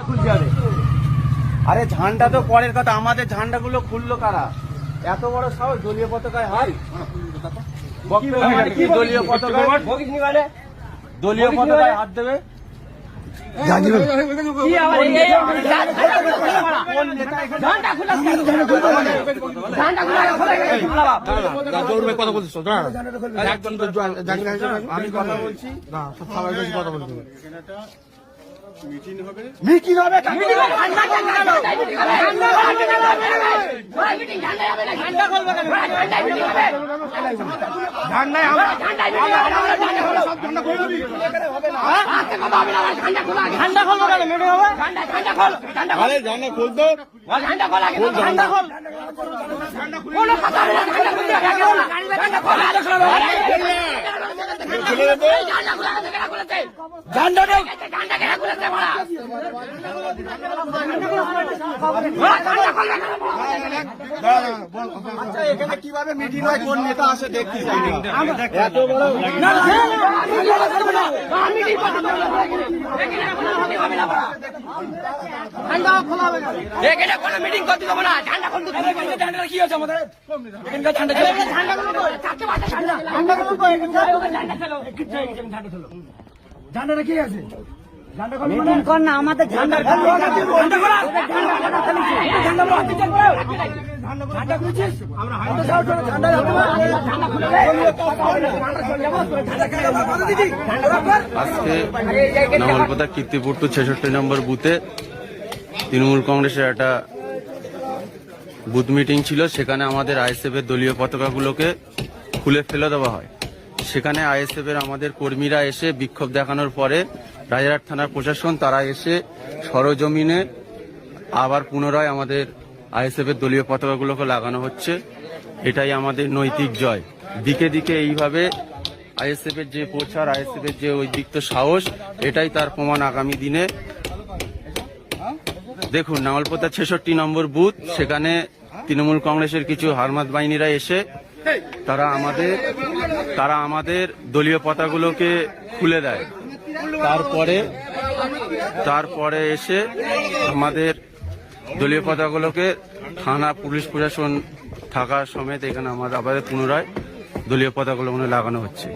খুলছে আরে ঝান্ডা তো পরের কথা আমাদের ঝান্ডাগুলো খুললো কারা এত বড় সাহস দলীয় পতাকায় মানে কি দলীয় পতাকায় দলীয় পতাকায় হাত দেবে আমি কথা বলছি মিটিং হবে। ঠান্ডা খোল কেন? মিটিং হবে? ঠান্ডা খোল এখানে কীভাবে মিটিং হয় কোন নেতা আসে দেখতে চাই এখানে কোনো মিটিং করতে দেবো না ঠান্ডা খোল ঠান্ডা কি হচ্ছে আমাদের এখানকার ঠান্ডা ঠান্ডা চারটে পাঁচটা ঠান্ডা ঠান্ডা ঠান্ডা খেলো ঠান্ডা খেলো কি আছে মিটিং কর না আমাদের ঠান্ডা আজকে নমলপদা কীর্তিপুর টু ছেষট্টি নম্বর বুথে তৃণমূল কংগ্রেসের একটা বুথ মিটিং ছিল সেখানে আমাদের আইএসএফ এর দলীয় পতাকাগুলোকে খুলে ফেলে দেওয়া হয় সেখানে আইএসএফ এর আমাদের কর্মীরা এসে বিক্ষোভ দেখানোর পরে রাজারহাট থানার প্রশাসন, তারা এসে সরজমিনে আবার পুনরায় আমাদের আইএসএফ এর দলীয় পতাকাগুলোকে লাগানো হচ্ছে। এটাই আমাদের নৈতিক জয়। দিকে দিকে এইভাবে আইএসএফ এর যে প্রচার আইএসএফ এর যে ঐদিক্ত সাহস, এটাই তার প্রমাণ আগামী দিনে। দেখুন নাঙ্গলপোতা ছেষট্টি নম্বর বুথ, সেখানে তৃণমূল কংগ্রেসের কিছু হারমাত বাহিনীরা এসে, তারা আমাদের তারা আমাদের দলীয় পতাকাগুলোকে খুলে দেয়। তারপরে তারপরে এসে আমাদের দলীয় পতাকাগুলোকে থানা পুলিশ প্রশাসন থাকার সমেত এখানে আমাদের আবার পুনরায় দলীয় পতাকাগুলো লাগানো হচ্ছে।